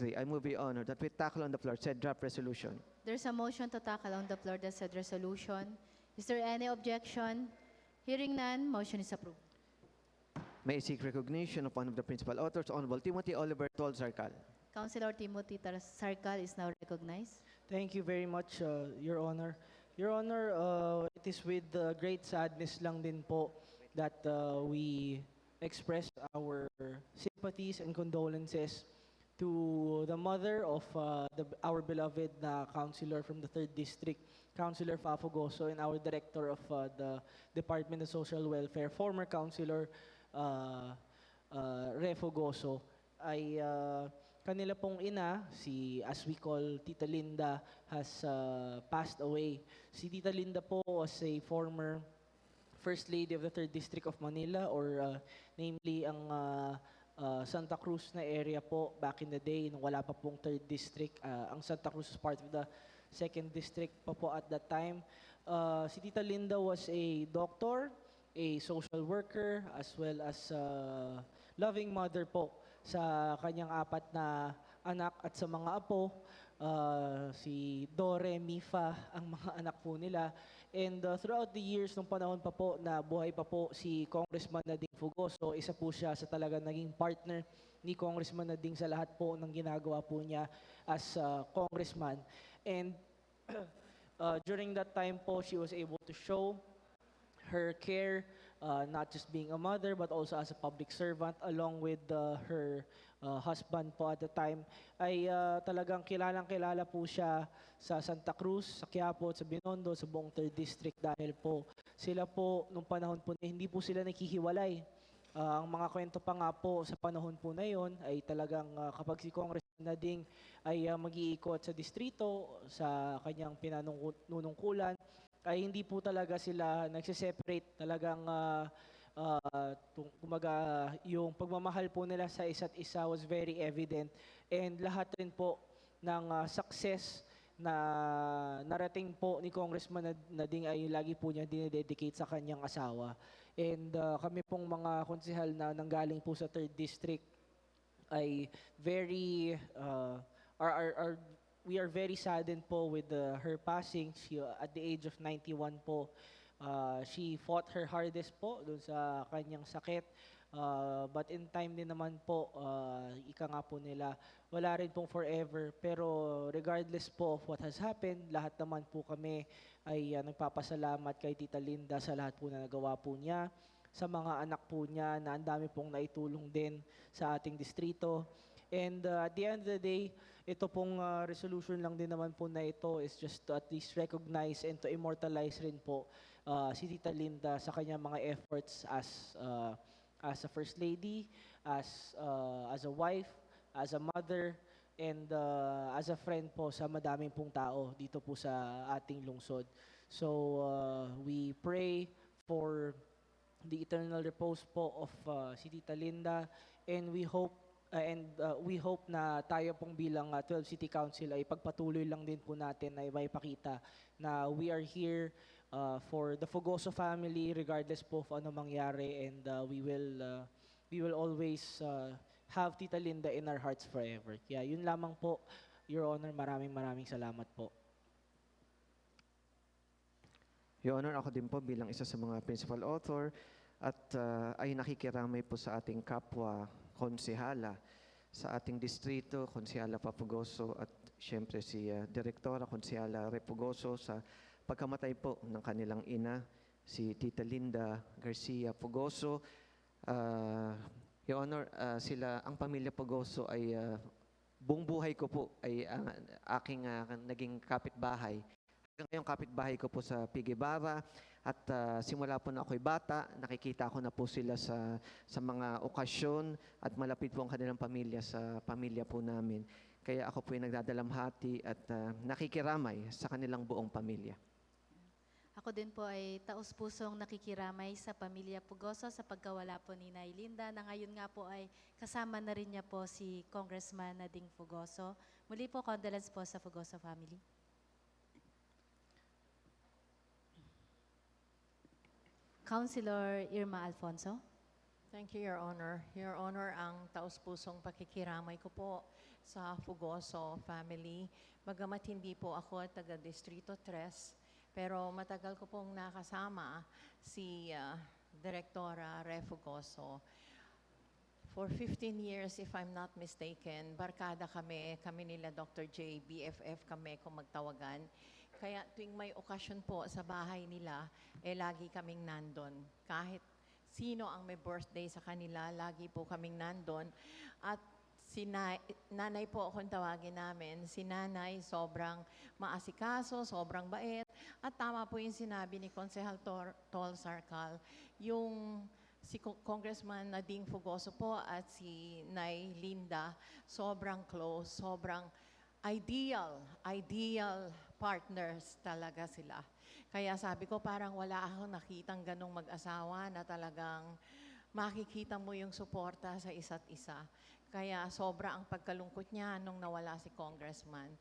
3. I move, Your Honor, that we tackle on the floor said draft resolution. There's a motion to tackle on the floor the said resolution. Is there any objection? Hearing none, motion is approved. May I seek recognition of one of the principal authors, Honorable Timothy Oliver Tol Sarkal. Councilor Timothy Tar- Sarkal is now recognized. Thank you very much, uh, Your Honor. Your Honor, uh, it is with uh, great sadness lang din po that uh, we express our sympathies and condolences to the mother of uh, the, our beloved na councilor from the 3rd District, Councilor Fafogoso, and our Director of uh, the Department of Social Welfare, former Councilor uh, uh, Refogoso, ay uh, kanila pong ina, si as we call Tita Linda, has uh, passed away. Si Tita Linda po was a former First Lady of the 3rd District of Manila or uh, namely ang uh, uh, Santa Cruz na area po back in the day nung wala pa pong 3rd District. Uh, ang Santa Cruz was part of the 2nd District pa po at that time. Uh, si Tita Linda was a doctor, a social worker, as well as uh, loving mother po sa kanyang apat na anak at sa mga apo. Uh, si Dore, Mifa, ang mga anak po nila. And uh, throughout the years, nung panahon pa po na buhay pa po si Congressman Nading Fugoso, isa po siya sa talaga naging partner ni Congressman Nading sa lahat po ng ginagawa po niya as uh, congressman. And uh, during that time po, she was able to show her care, uh, not just being a mother, but also as a public servant, along with uh, her uh, husband po at the time, ay uh, talagang kilalang kilala po siya sa Santa Cruz, sa Quiapo, sa Binondo, sa buong 3rd District dahil po sila po, nung panahon po na hindi po sila nakihiwalay. Ah, ang mga kwento pa nga po sa panahon po na yon ay talagang ah, kapag si Congressman Nading ay uh, mag-iikot sa distrito, sa kanyang pinanunungkulan, ay hindi po talaga sila nagsiseparate. Talagang ah, ah, tung- kumaga, yung pagmamahal po nila sa isa't isa was very evident. And lahat rin po ng ah, success na narating po ni Congressman Nad- Nading ay lagi po niya dinededicate sa kanyang asawa. And uh, kami pong mga konsehal na nanggaling po sa 3rd District ay very uh, are, are, are we are very saddened po with uh, her passing. She, uh, at the age of 91 po, uh, she fought her hardest po dun sa kanyang sakit. Uh, but in time din naman po, uh, ika nga po nila, wala rin pong forever. Pero regardless po of what has happened, lahat naman po kami ay uh, nagpapasalamat kay Tita Linda sa lahat po na nagawa po niya, sa mga anak po niya na ang dami pong naitulong din sa ating distrito. And uh, at the end of the day, ito pong uh, resolution lang din naman po na ito is just to at least recognize and to immortalize rin po uh, si Tita Linda sa kanyang mga efforts as uh, as a first lady, as uh, as a wife, as a mother, and uh, as a friend po sa madaming pong tao dito po sa ating lungsod. So uh, we pray for the eternal repose po of uh, si Tita Linda and we hope and uh, we hope na tayo pong bilang uh, 12 City Council ay pagpatuloy lang din po natin na may pakita na we are here uh, for the Fogoso family regardless po of ano mangyari and uh, we will uh, we will always uh, have Tita Linda in our hearts forever. Kaya yun lamang po, Your Honor, maraming maraming salamat po. Your Honor, ako din po bilang isa sa mga principal author at uh, ay nakikiramay po sa ating kapwa konsehala sa ating distrito, konsehala Papugoso at siyempre si uh, Direktora Konsehala Repugoso sa pagkamatay po ng kanilang ina, si Tita Linda Garcia Pugoso. Uh, Your Honor, uh, sila, ang pamilya Pugoso ay uh, buong buhay ko po ay ang aking uh, naging kapitbahay Hanggang ngayon, kapitbahay ko po sa Pigibara at ah, simula po na ako'y bata, nakikita ko na po sila sa, sa mga okasyon at malapit po ang kanilang pamilya sa pamilya po namin. Kaya ako po ay nagdadalamhati at ah, nakikiramay sa kanilang buong pamilya. Ako din po ay taus-pusong nakikiramay sa pamilya Pugoso sa pagkawala po ni Nay Linda na ngayon nga po ay kasama na rin niya po si Congressman Nading Fugoso. Muli po, condolence po sa Fugoso family. Councilor Irma Alfonso. Thank you, Your Honor. Your Honor, ang taus-pusong pakikiramay ko po sa Fugoso family. Bagamat hindi po ako taga Distrito 3, pero matagal ko pong nakasama si ah, Direktora Re Fugoso. For 15 years, if I'm not mistaken, barkada kami, kami nila Dr. J, BFF kami kung magtawagan. Kaya tuwing may okasyon po sa bahay nila, eh lagi kaming nandon. Kahit sino ang may birthday sa kanila, lagi po kaming nandon. At si na- nanay po akong tawagin namin. Si nanay sobrang maasikaso, sobrang bait. At tama po yung sinabi ni Konsehal Tor- Tol Sarkal, yung si Co- Congressman Nadine Fugoso po at si Nay Linda, sobrang close, sobrang ideal, ideal partners talaga sila. Kaya sabi ko parang wala akong nakitang ganong mag-asawa na talagang makikita mo yung suporta sa isa't isa. Kaya sobra ang pagkalungkot niya nung nawala si congressman.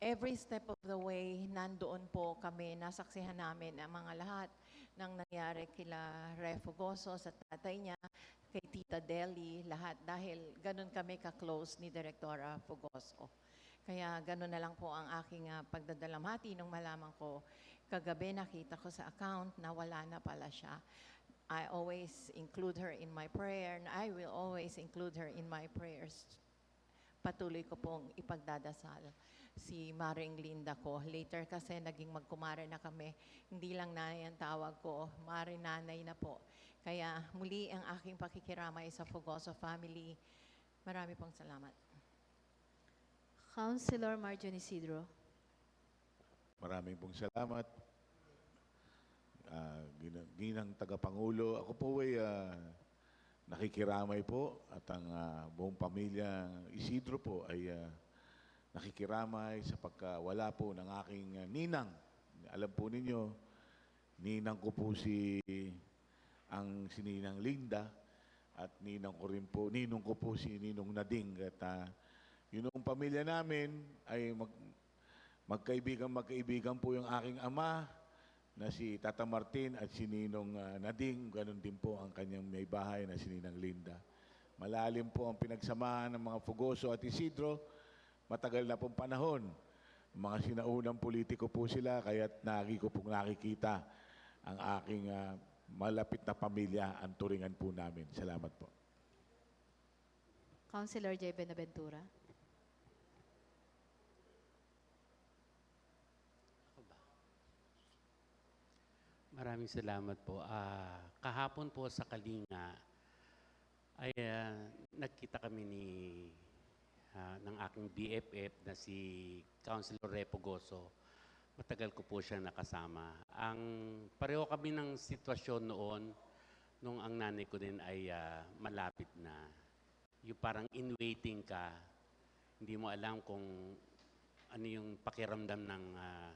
Every step of the way, nandoon po kami, nasaksihan namin ang mga lahat ng nangyari kila Refugoso sa tatay niya, kay Tita Deli, lahat dahil ganun kami ka-close ni Direktora Fugoso. Kaya ganun na lang po ang aking ah, pagdadalamhati nung malaman ko kagabi nakita ko sa account na wala na pala siya. I always include her in my prayer and I will always include her in my prayers. Patuloy ko pong ipagdadasal si Maring Linda ko. Later kasi naging magkumare na kami. Hindi lang nanay ang tawag ko, Mare Nanay na po. Kaya muli ang aking pakikiramay sa Fugoso family. Marami pong salamat. Councilor Marjorie Isidro. Maraming pong salamat. Ah, ginang, ginang tagapangulo, ako po ay ah, nakikiramay po at ang ah, buong pamilya Isidro po ay ah, nakikiramay sa pagkawala po ng aking ah, ninang. Alam po ninyo, ninang ko po si ang si Ninang Linda at ninang ko rin po, ninong ko po si Ninong Nading at ah, yun ang pamilya namin ay mag, Magkaibigan, magkaibigan po yung aking ama na si Tata Martin at si Ninong ah, Nading. Ganon din po ang kanyang may bahay na si Ninang Linda. Malalim po ang pinagsamahan ng mga Fugoso at Isidro. Matagal na pong panahon. Mga sinaunang politiko po sila, kaya't nagi ko pong nakikita ang aking ah, malapit na pamilya, ang turingan po namin. Salamat po. Councilor J. Benaventura. Maraming salamat po. Ah, kahapon po sa Kalinga ay ah, nagkita kami ni ah, ng aking BFF na si Councilor Repo Goso. Matagal ko po siya nakasama. Ang pareho kami ng sitwasyon noon nung ang nanay ko din ay ah, malapit na. Yung parang in waiting ka, hindi mo alam kung ano yung pakiramdam ng ah,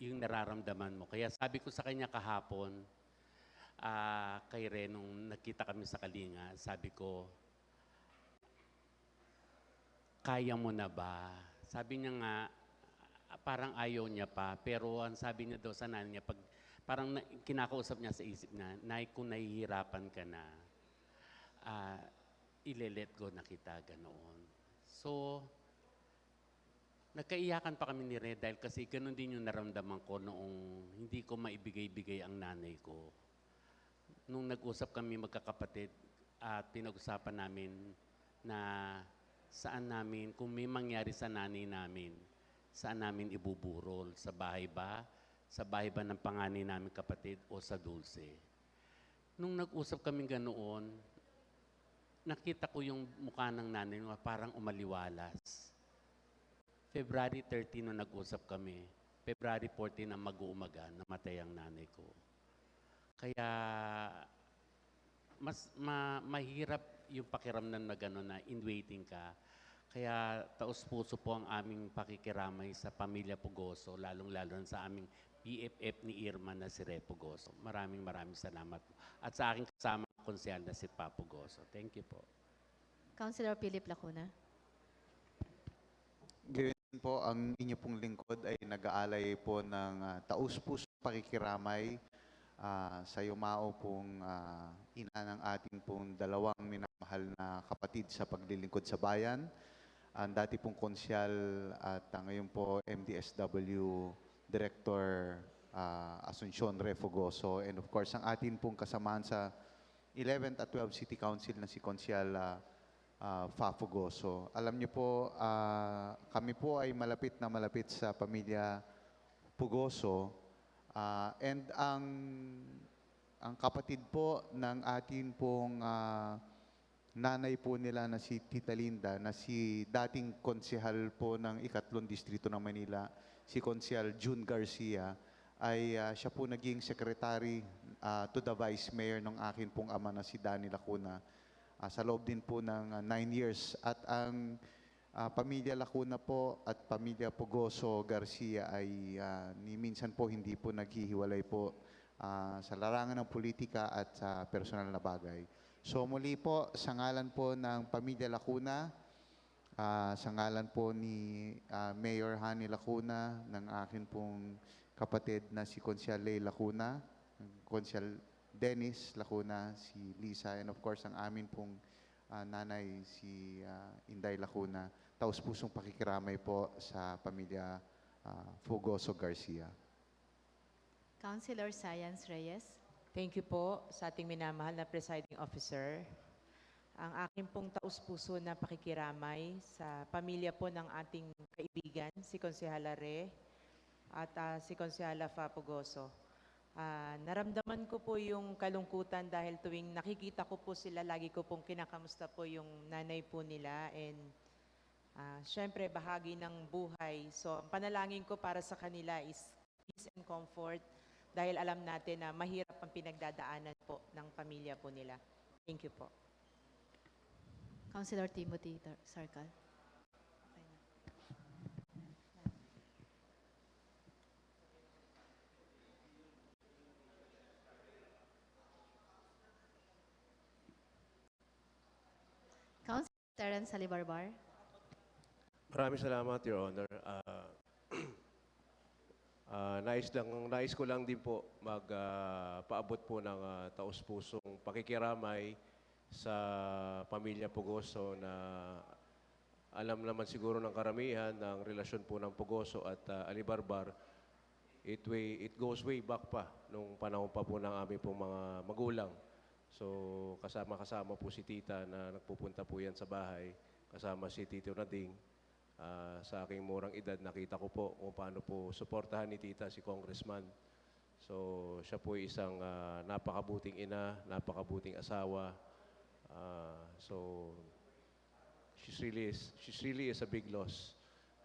yung nararamdaman mo. Kaya sabi ko sa kanya kahapon, ah, kay Ren, nung nakita kami sa Kalinga, sabi ko, kaya mo na ba? Sabi niya nga, parang ayaw niya pa, pero ang sabi niya daw sa nanay niya, pag, parang na, kinakausap niya sa isip niya, Nay, kung nahihirapan ka na, ah, ile-let go na kita, ganoon. So, Nagkaiyakan pa kami ni Red dahil kasi ganun din yung naramdaman ko noong hindi ko maibigay-bigay ang nanay ko. Nung nag-usap kami magkakapatid at pinag-usapan namin na saan namin, kung may mangyari sa nanay namin, saan namin ibuburol? Sa bahay ba? Sa bahay ba ng panganay namin kapatid o sa dulce? Nung nag-usap kami ganoon, nakita ko yung mukha ng nanay na parang umaliwalas. February 13 nung nag-usap kami. February 14 ang mag-uumaga, namatay ang nanay ko. Kaya mas ma, mahirap yung pakiramdam na gano'n na in waiting ka. Kaya taos puso po ang aming pakikiramay sa pamilya Pugoso, lalong-lalo na sa aming PFF ni Irma na si Re Pugoso. Maraming maraming salamat po. At sa aking kasama konsyal na si Pa Pugoso. Thank you po. Councilor Philip Lacuna. Gayon po, ang inyo pong lingkod ay nag-aalay po ng ah, taus-puso pakikiramay ah, sa yumao pong ah, ina ng ating pong dalawang minamahal na kapatid sa paglilingkod sa bayan. ang dati pong konsyal at ah, ngayon po MDSW Director ah, Asuncion Refogoso and of course ang atin pong kasamahan sa 11th at 12th City Council na si Konsyal ah, ah, Fa Fugoso. Alam niyo po, ah, kami po ay malapit na malapit sa pamilya Pugoso ah, and ang ang kapatid po ng atin pong ah, nanay po nila na si Tita Linda na si dating konsehal po ng ikatlong distrito ng Manila, si Konsehal June Garcia, ay ah, siya po naging secretary ah, to the vice mayor ng akin pong ama na si Danny Lacuna ah, sa loob din po ng ah, nine years. At ang ah, pamilya Lacuna po at pamilya Pugoso Garcia ay ah, ni minsan po hindi po naghihiwalay po ah, sa larangan ng politika at sa personal na bagay. So muli po, sa ngalan po ng pamilya Lacuna, ah, sa ngalan po ni ah, Mayor Hani Lacuna, ng akin pong kapatid na si Consial Lay Lacuna, Consial Dennis Lacuna, si Lisa, and of course ang amin pong ah, nanay si ah, Inday Lacuna. Taos pusong pakikiramay po sa pamilya ah, Fugoso Garcia. Councilor Science Reyes. Thank you po sa ating minamahal na presiding officer. Ang aking pong taus-puso na pakikiramay sa pamilya po ng ating kaibigan, si Konsehala Re at ah, si Konsehala Fapugoso. Ah, naramdaman ko po yung kalungkutan dahil tuwing nakikita ko po sila, lagi ko pong kinakamusta po yung nanay po nila and ah, syempre bahagi ng buhay. So, ang panalangin ko para sa kanila is peace and comfort dahil alam natin na mahirap ang pinagdadaanan po ng pamilya po nila. Thank you po. Councilor Timothy Sarkal. Okay na. Councilor Terence Salibarbar. Maraming salamat, Your Honor. Ah, ah, nais, lang, nais ko lang din po magpaabot po ng ah, taus-pusong pakikiramay sa pamilya Pugoso na alam naman siguro ng karamihan ng relasyon po ng Pugoso at ah, Alibarbar. It, way, it goes way back pa nung panahon pa po ng aming pong mga magulang. So kasama-kasama po si tita na nagpupunta po yan sa bahay. Kasama si Tito Nading. Ah, sa aking murang edad, nakita ko po kung paano po suportahan ni tita si congressman. So siya po isang ah, napakabuting ina, napakabuting asawa. Ah, so she's really is, she's really is a big loss.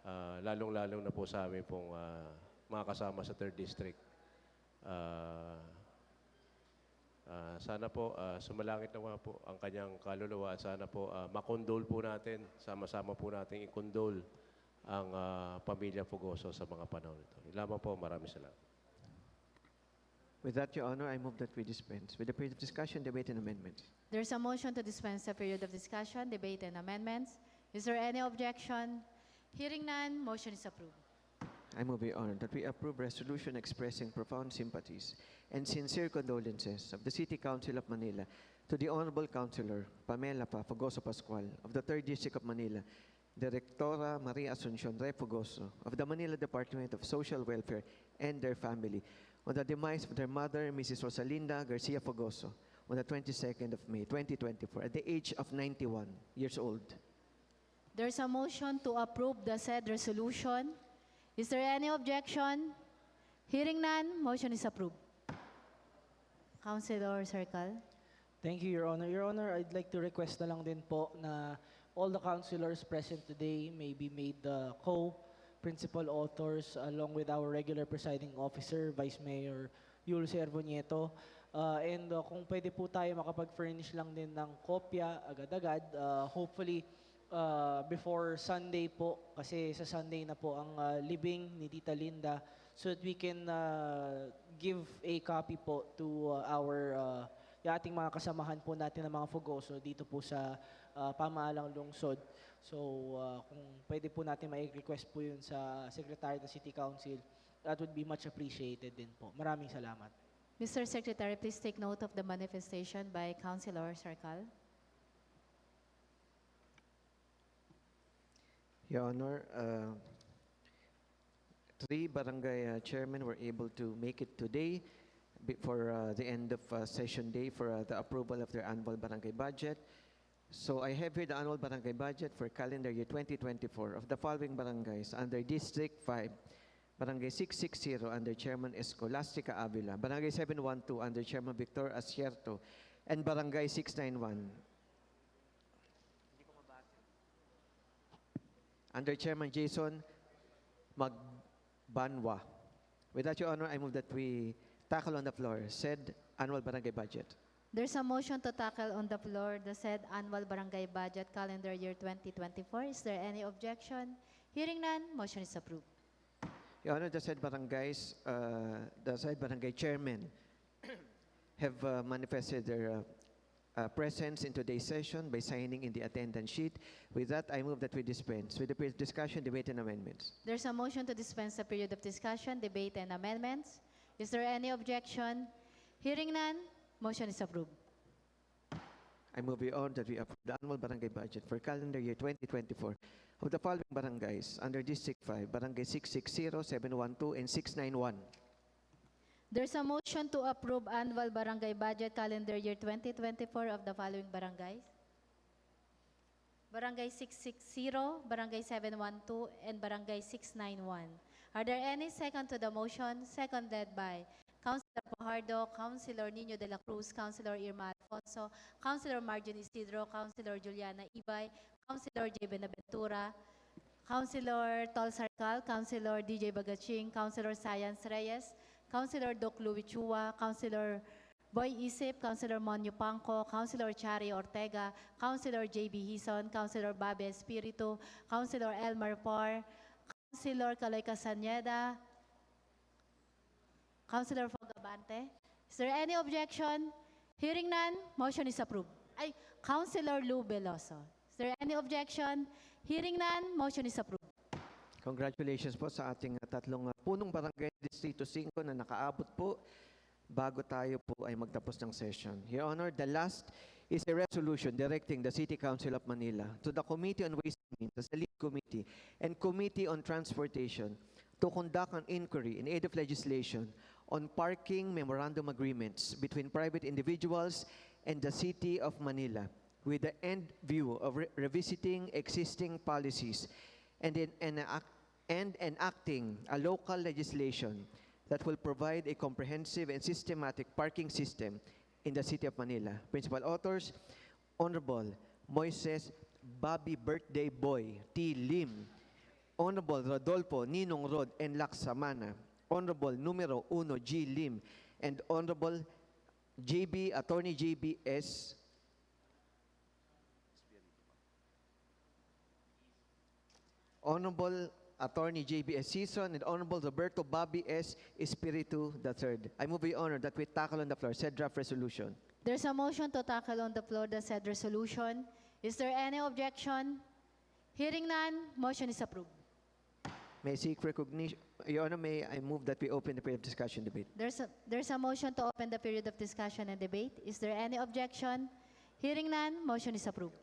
Ah, lalong-lalong na po sa amin pong ah, mga kasama sa 3rd District. Ah, ah, sana po ah, sumalangit na po ang kanyang kaluluwa at sana po ah, makondol po natin, sama-sama po natin ikondol ang ah, pamilya Fugoso sa mga panahon ito. Yun Lamang po, maraming salamat. With that, Your Honor, I move that we dispense with the period of discussion, debate, and amendments. There's a motion to dispense the period of discussion, debate, and amendments. Is there any objection? Hearing none, motion is approved. I move, Honor, that we approve resolution expressing profound sympathies and sincere condolences of the City Council of Manila to the Honorable Councilor Pamela Pa Fugoso Pascual of the 3rd District of Manila, Directora Maria Asuncion Re Fugoso of the Manila Department of Social Welfare and their family on the demise of their mother, Mrs. Rosalinda Garcia Fugoso, on the 22nd of May 2024 at the age of 91 years old. There's a motion to approve the said resolution. Is there any objection? Hearing none, motion is approved. Councilor Circle. Thank you, Your Honor. Your Honor, I'd like to request na lang din po na all the councilors present today may be made the co-principal authors along with our regular presiding officer, Vice Mayor Yul Cervonieto. Uh, and uh, kung pwede po tayo makapag-furnish lang din ng kopya agad-agad, uh, hopefully uh, before Sunday po, kasi sa Sunday na po ang uh, libing ni Tita Linda, so that we can uh, give a copy po to uh, our uh, yung ating mga kasamahan po natin ng mga Fugoso dito po sa uh, pamaalang lungsod. So uh, kung pwede po natin mai-request po yun sa Secretary ng City Council, that would be much appreciated din po. Maraming salamat. Mr. Secretary, please take note of the manifestation by Councilor Circle. Your Honor, uh, three barangay uh, chairmen were able to make it today before uh, the end of uh, session day for uh, the approval of their annual barangay budget. So I have here the annual barangay budget for calendar year 2024 of the following barangays under District 5, Barangay 660 under Chairman Escolastica Avila, Barangay 712 under Chairman Victor Asierto, and Barangay 691 under Chairman Jason Magbanwa. With that, Your Honor, I move that we tackle on the floor said annual barangay budget. There's a motion to tackle on the floor the said annual barangay budget calendar year 2024. Is there any objection? Hearing none, motion is approved. Your Honor, the said barangays, uh, the said barangay chairmen have uh, manifested their uh, uh, presence in today's session by signing in the attendance sheet. With that, I move that we dispense with the pre- discussion, debate, and amendments. There's a motion to dispense the period of discussion, debate, and amendments. Is there any objection? Hearing none, motion is approved. I move, Honor, that we approve the annual barangay budget for calendar year 2024 of the following barangays under District 5, Barangay 660, 712, and 691. There's a motion to approve annual barangay budget calendar year 2024 of the following barangays. Barangay 660, Barangay 712, and Barangay 691. Are there any second to the motion? Seconded by Councilor Fajardo, Councilor Nino de la Cruz, Councilor Irma Alfonso, Councilor Marjorie Isidro, Councilor Juliana Ibay, Councilor J. Benaventura, Councilor Tol Sarcal, Councilor DJ Bagaching, Councilor Science Reyes, Councilor Doc Louis Chua, Councilor Boy Isip, Councilor Monyo Pangco, Councilor Chari Ortega, Councilor JB Hison, Councilor Babe Espiritu, Councilor Elmer Por, Councilor Caloy Casaneda, Councilor Fogabante. Is there any objection? Hearing none, motion is approved. Councilor Lou Veloso. Is there any objection? Hearing none, motion is approved. Congratulations po sa ating uh, tatlong uh, punong barangay Distrito 5 na nakaabot po bago tayo po ay magtapos ng session. Your Honor, the last is a resolution directing the City Council of Manila to the Committee on Ways and Means, the Lead Committee, and Committee on Transportation to conduct an inquiry in aid of legislation on parking memorandum agreements between private individuals and the City of Manila with the end view of re- revisiting existing policies and, in, enact, and enacting a local legislation that will provide a comprehensive and systematic parking system in the City of Manila. Principal authors, Honorable Moises Bobby Birthday Boy T. Lim, Honorable Rodolfo Ninong Rod and Laksamana, Honorable Numero 1 G. Lim, and Honorable JB, Attorney JB Honorable Attorney J.B. Season and Honorable Roberto Bobby S. Espiritu III. I move your honor that we tackle on the floor said draft resolution. There's a motion to tackle on the floor the said resolution. Is there any objection? Hearing none, motion is approved. May I seek recognition. Your Honor, may I move that we open the period of discussion debate. There's a, there's a motion to open the period of discussion and debate. Is there any objection? Hearing none, motion is approved.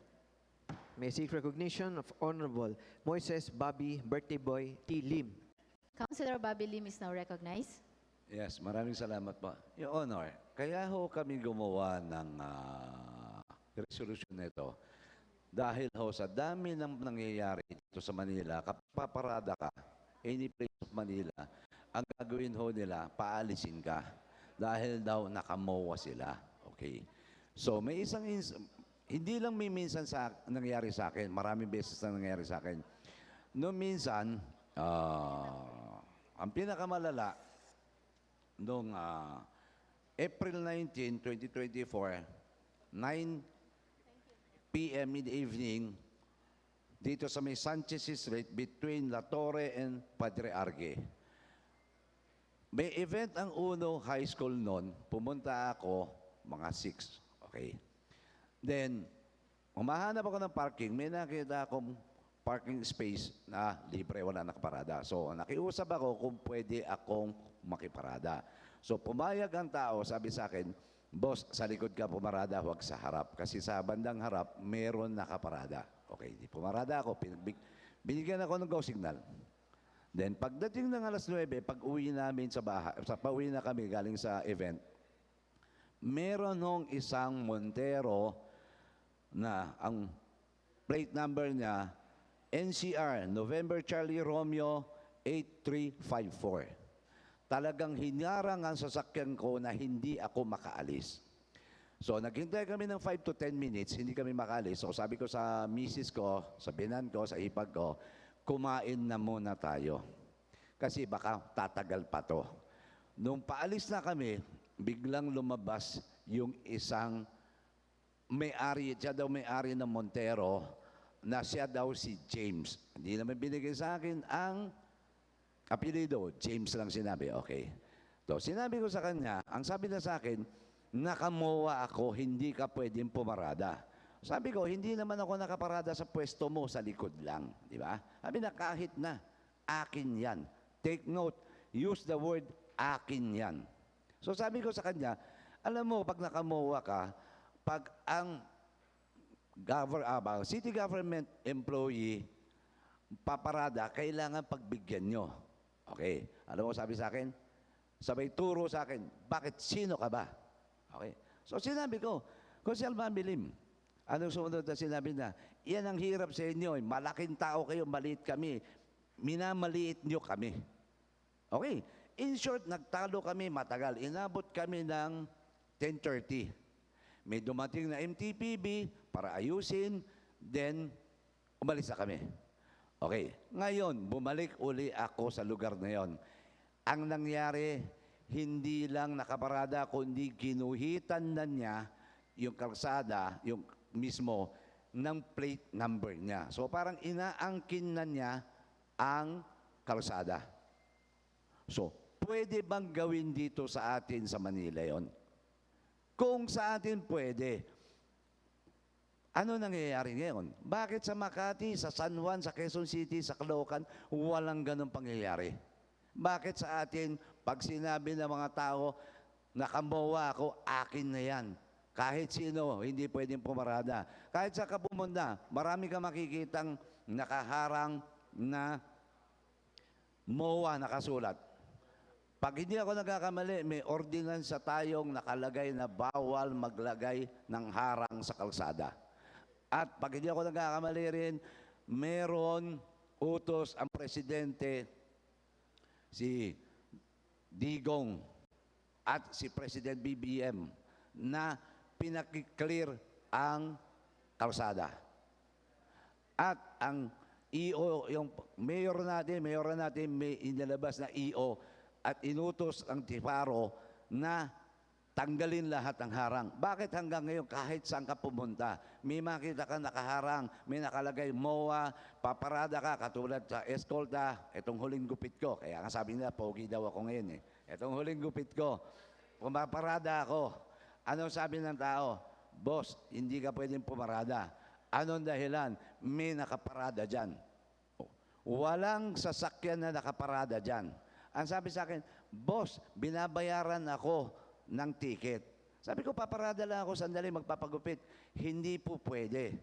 May I seek recognition of Honorable Moises Bobby Birthday Boy T. Lim. Councilor Bobby Lim is now recognized. Yes, maraming salamat po. Your Honor, kaya ho kami gumawa ng ah, resolution nito dahil ho sa dami ng nangyayari dito sa Manila, kapag paparada ka, any place of Manila, ang gagawin ho nila, paalisin ka. Dahil daw nakamowa sila. Okay. So may isang, hindi lang may minsan sa, nangyari sa akin, maraming beses na nangyari sa akin. No minsan, ah, ang pinakamalala, noong ah, April 19, 2024, 9 p.m. in the evening, dito sa may Sanchez Street between La Torre and Padre Argue. May event ang Uno High School noon. Pumunta ako, mga 6. Okay. Then, umahanap ako ng parking. May nakita akong parking space na libre, wala nakaparada. So, nakiusap ako kung pwede akong makiparada. So, pumayag ang tao, sabi sa akin, Boss, sa likod ka pumarada, huwag sa harap. Kasi sa bandang harap, meron nakaparada. Okay, di pumarada ako. Pinagbig, Binigyan ako ng go signal. Then pagdating ng alas 9, pag uwi namin sa bahay, sa pauwi na kami galing sa event, meron hong isang Montero na ang plate number niya NCR November Charlie Romeo 8354. Talagang hinarang ang sasakyan ko na hindi ako makaalis. So naghintay kami ng 5 to 10 minutes, hindi kami makaalis. So sabi ko sa misis ko, sa binan ko, sa ipag ko, kumain na muna tayo. Kasi baka tatagal pa to. Nung paalis na kami, biglang lumabas yung isang may-ari, siya daw may-ari ng Montero, na siya daw si James. Hindi naman binigay sa akin ang apelido. James lang sinabi. Okay. So, sinabi ko sa kanya, ang sabi na sa akin, nakamowa ako, hindi ka pwedeng pumarada. Sabi ko, hindi naman ako nakaparada sa pwesto mo, sa likod lang. Di ba? Sabi na, kahit na, akin yan. Take note, use the word, akin yan. So sabi ko sa kanya, alam mo, pag nakamowa ka, pag ang gover, ah, ba, city government employee paparada, kailangan pagbigyan nyo. Okay. Alam mo, sabi sa akin, sabay turo sa akin, bakit sino ka ba? Okay. So sinabi ko, Kusel Mamilim, anong sumunod na sinabi na, yan ang hirap sa inyo, eh. malaking tao kayo, maliit kami, minamaliit nyo kami. Okay. In short, nagtalo kami matagal. Inabot kami ng 10.30. May dumating na MTPB para ayusin, then umalis na kami. Okay. Ngayon, bumalik uli ako sa lugar na yon. Ang nangyari, hindi lang nakaparada, kundi ginuhitan na niya yung kalsada, yung mismo, ng plate number niya. So parang inaangkin na niya ang kalsada. So, pwede bang gawin dito sa atin sa Manila yon? Kung sa atin pwede, ano nangyayari ngayon? Bakit sa Makati, sa San Juan, sa Quezon City, sa Caloocan, walang ganong pangyayari? Bakit sa atin, pag sinabi ng mga tao, nakamowa ako, akin na yan. Kahit sino, hindi pwedeng pumarada. Kahit sa kapumunta, marami ka makikitang nakaharang na MOA nakasulat. Pag hindi ako nagkakamali, may ordinansa tayong nakalagay na bawal maglagay ng harang sa kalsada. At pag hindi ako nagkakamali rin, meron utos ang presidente, si Digong at si President BBM na pinakiclear ang kalsada. At ang EO, yung mayor natin, mayor natin may inilabas na EO at inutos ang Tiparo na tanggalin lahat ng harang. Bakit hanggang ngayon kahit saan ka pumunta, may makita ka nakaharang, may nakalagay MOA, paparada ka katulad sa eskolta, itong huling gupit ko. Kaya nga sabi nila, pogi daw ako ngayon eh. Itong huling gupit ko, pumaparada ako. Anong sabi ng tao? Boss, hindi ka pwedeng pumarada. Anong dahilan? May nakaparada dyan. Walang sasakyan na nakaparada dyan. Ang sabi sa akin, Boss, binabayaran ako ng ticket. Sabi ko, paparada lang ako sandali, magpapagupit. Hindi po pwede.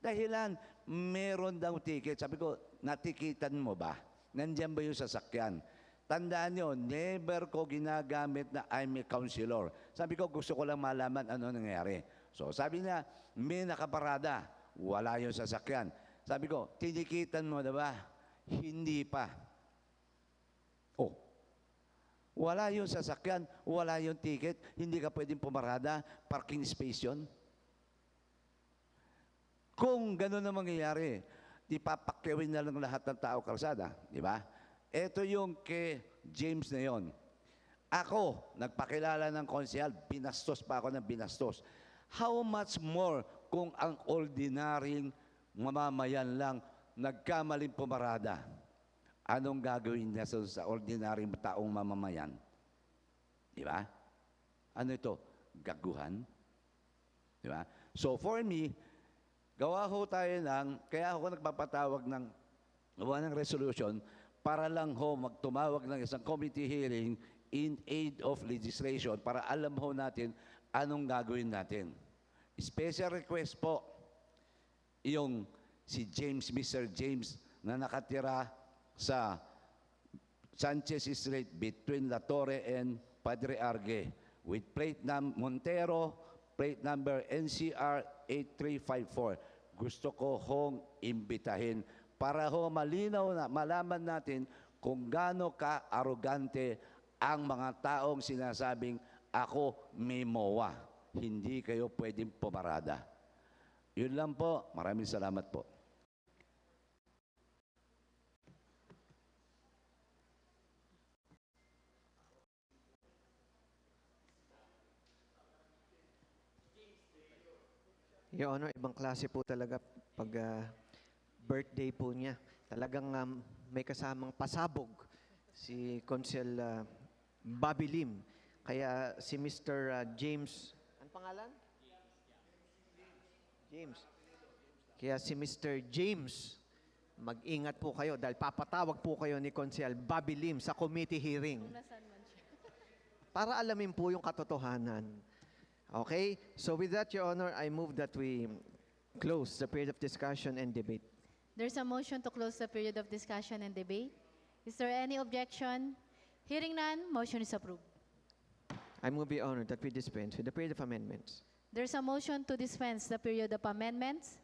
Dahilan, meron daw ticket. Sabi ko, natikitan mo ba? Nandiyan ba yung sasakyan? Tandaan nyo, never ko ginagamit na I'm a counselor. Sabi ko, gusto ko lang malaman ano nangyari. So sabi niya, may nakaparada. Wala yung sasakyan. Sabi ko, tinikitan mo na ba? Hindi pa. Oh, wala yung sasakyan, wala yung ticket, hindi ka pwedeng pumarada, parking space yun. Kung gano'n na mangyayari, di papakyawin na lang lahat ng tao kalsada, di ba? Ito yung kay James na yon. Ako, nagpakilala ng konsehal, binastos pa ako ng binastos. How much more kung ang ordinaryong mamamayan lang nagkamaling pumarada? Anong gagawin niya sa, ordinaryong taong mamamayan? Di ba? Ano ito? Gaguhan? Di ba? So for me, gawa ho tayo ng, kaya ako nagpapatawag ng gawa ng resolution para lang ho magtumawag ng isang committee hearing in aid of legislation para alam ho natin anong gagawin natin. Special request po yung si James, Mr. James na nakatira sa Sanchez Street between La Torre and Padre Arge with plate num Montero, plate number NCR 8354. Gusto ko hong imbitahin para ho malinaw na malaman natin kung gaano ka-arugante ang mga taong sinasabing ako may MOA. Hindi kayo pwedeng pumarada. Yun lang po. Maraming salamat po. Your Honor, ibang klase po talaga pag ah, birthday po niya. Talagang um, may kasamang pasabog si Consel uh, Bobby Lim. Kaya si Mr. ah, James, ano pangalan? James. Kaya si Mr. James, mag-ingat po kayo dahil papatawag po kayo ni Consel Bobby Lim sa committee hearing para alamin po yung katotohanan. Okay? So with that, Your Honor, I move that we close the period of discussion and debate. There's a motion to close the period of discussion and debate. Is there any objection? Hearing none, motion is approved. I move, Your Honor, that we dispense with the period of amendments. There's a motion to dispense the period of amendments.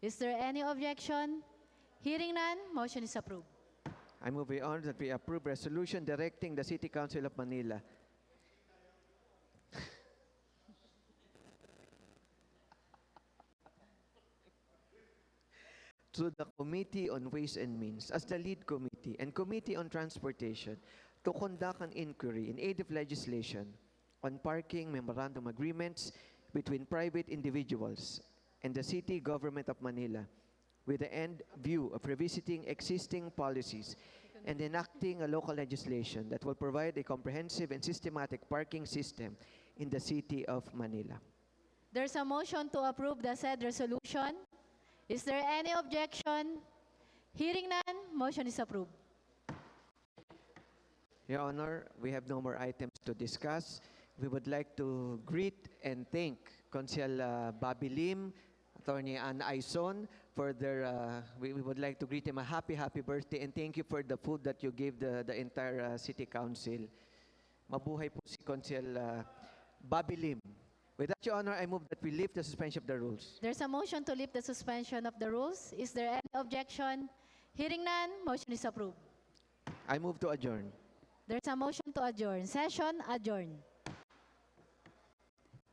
Is there any objection? Hearing none, motion is approved. I move, Your Honor, that we approve resolution directing the City Council of Manila to the Committee on Ways and Means as the lead committee and Committee on Transportation to conduct an inquiry in aid of legislation on parking memorandum agreements between private individuals and the City Government of Manila with the end view of revisiting existing policies and enacting a local legislation that will provide a comprehensive and systematic parking system in the City of Manila. There's a motion to approve the said resolution. Is there any objection? Hearing none, motion is approved. Your Honor, we have no more items to discuss. We would like to greet and thank Consiel uh, Bobby Lim, Attorney Ann Aison, for their, uh, we, we would like to greet him a happy, happy birthday and thank you for the food that you gave the, the entire uh, City Council. Mabuhay po si Consiel uh, Bobby Lim. With that, Your Honor, I move that we lift the suspension of the rules. There's a motion to lift the suspension of the rules. Is there any objection? Hearing none, motion is approved. I move to adjourn. There's a motion to adjourn. Session adjourn.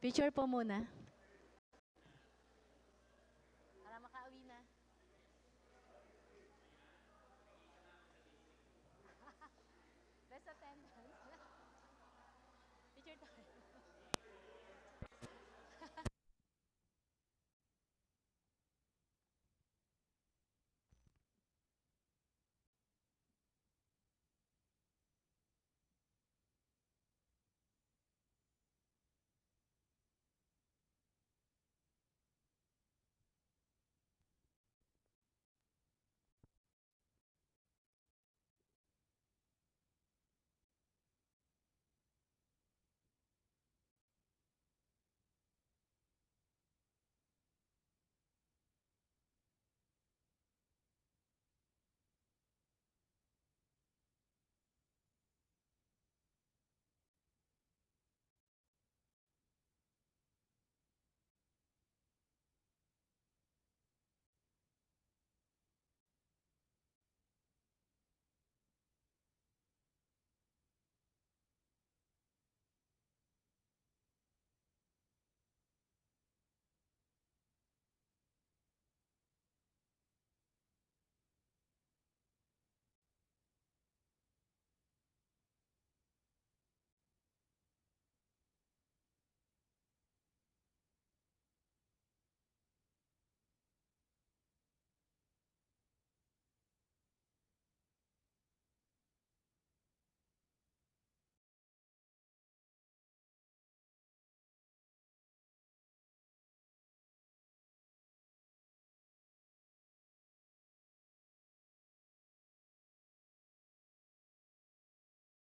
Picture po muna. Para makauwi na. Best attendance. Picture tayo.